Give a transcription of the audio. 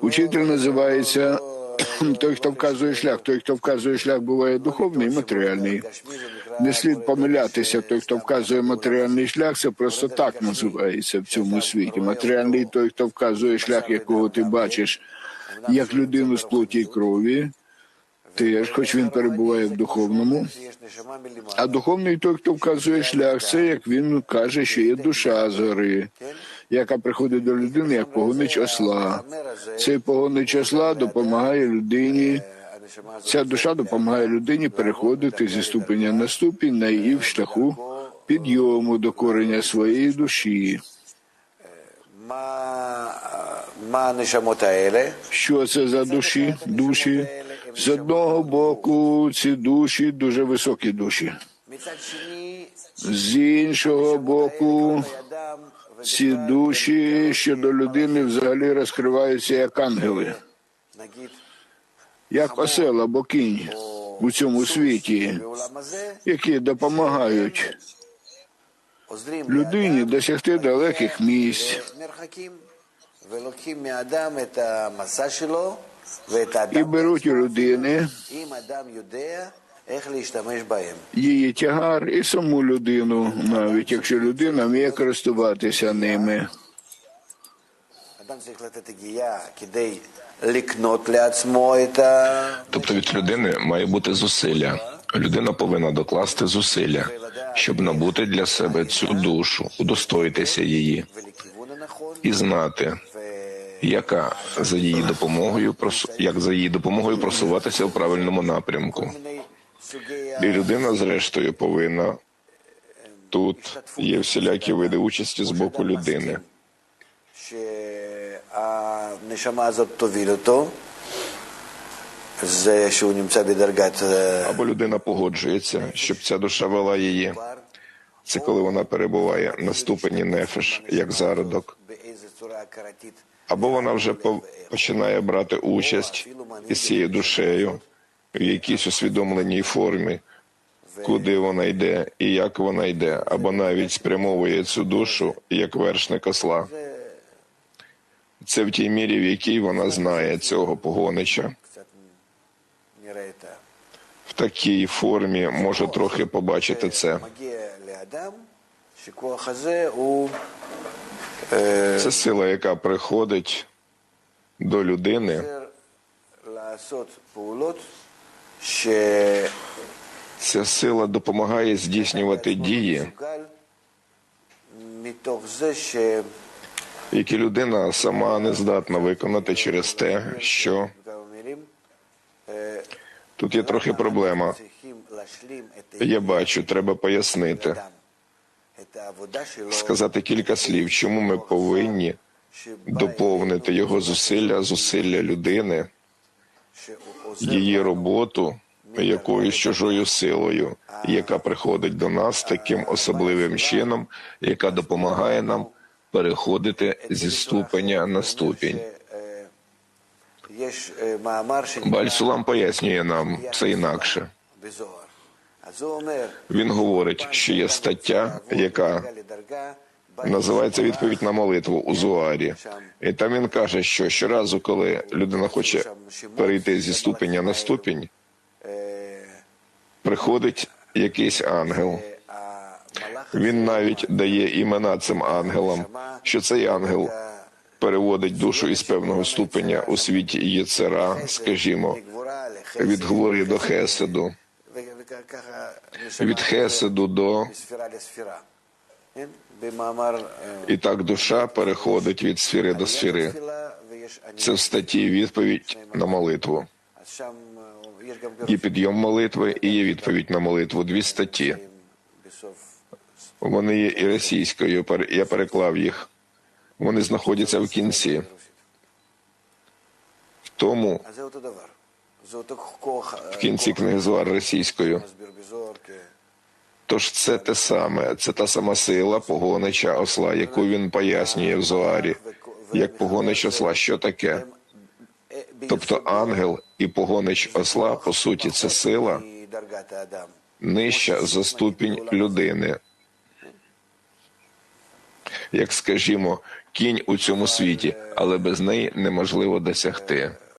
Учитель називається той, хто вказує шлях. Той, хто вказує шлях, буває духовний і матеріальний. Не слід помилятися. Той, хто вказує матеріальний шлях, це просто так називається в цьому світі. Матеріальний той, хто вказує шлях, якого ти бачиш, як людину з плоті й крові, теж, хоч він перебуває в духовному, а духовний той, хто вказує шлях, це як він каже, що є душа згори, яка приходить до людини як погонич осла. Цей погонич осла допомагає людині. Ця душа допомагає людині переходити зі ступеня на ступінь на її в шляху підйому до корення своєї душі. Що це за душі? Душі з одного боку, ці душі дуже високі душі, з іншого боку, ці душі щодо людини взагалі розкриваються як ангели, як осел або кінь у цьому світі, які допомагають людині досягти далеких місць і беруть у людини її тягар і саму людину, навіть якщо людина вміє користуватися ними. Тобто від людини має бути зусилля. Людина повинна докласти зусилля, щоб набути для себе цю душу, удостоїтися її і знати, яка за її допомогою як за її допомогою просуватися в правильному напрямку. І людина, зрештою, повинна тут є всілякі види участі з боку людини. Або людина погоджується, щоб ця душа вела її. Це коли вона перебуває на ступені нефеш, як зародок або вона вже починає брати участь із цією душею в якійсь усвідомленій формі, куди вона йде і як вона йде, або навіть спрямовує цю душу як вершник осла. Це в тій мірі, в якій вона знає цього погонича. В такій формі може трохи побачити це. מגיע לאדם שכוח הזה הוא אה, Це сила, яка приходить до людини, עוזר לעשות פעולות שמסוגל ця сила допомагає здійснювати дії, מתוך זה ש... які людина сама не здатна виконати через те, що בכמה מילים, אה, тут є трохи проблема. צריכים להשלים את Я бачу, треба пояснити, сказати кілька слів, чому ми повинні доповнити його зусилля, зусилля людини, її роботу якоюсь чужою силою, яка приходить до нас таким особливим чином, яка допомагає нам переходити зі ступеня на ступінь. Бальсулам пояснює нам це інакше. Він говорить, що є стаття, яка називається відповідь на молитву у Зуарі, і там він каже, що щоразу, коли людина хоче перейти зі ступеня на ступінь, приходить якийсь ангел. Він навіть дає імена цим ангелам, що цей ангел переводить душу із певного ступеня у світі Єцера, скажімо, від гвори до Хеседу від Хеседу до і так душа переходить від сфіри до сфіри. Це в статті відповідь на молитву. І підйом молитви і є відповідь на молитву. Дві статті. Вони є і російською. Я переклав їх. Вони знаходяться в кінці. В тому в кінці книги Зуар російською. Тож це те саме, це та сама сила погонича осла, яку він пояснює в зоарі, як погонич осла, що таке? Тобто ангел і погонич осла, по суті, це сила нижча за ступінь людини. Як скажімо, кінь у цьому світі, але без неї неможливо досягти.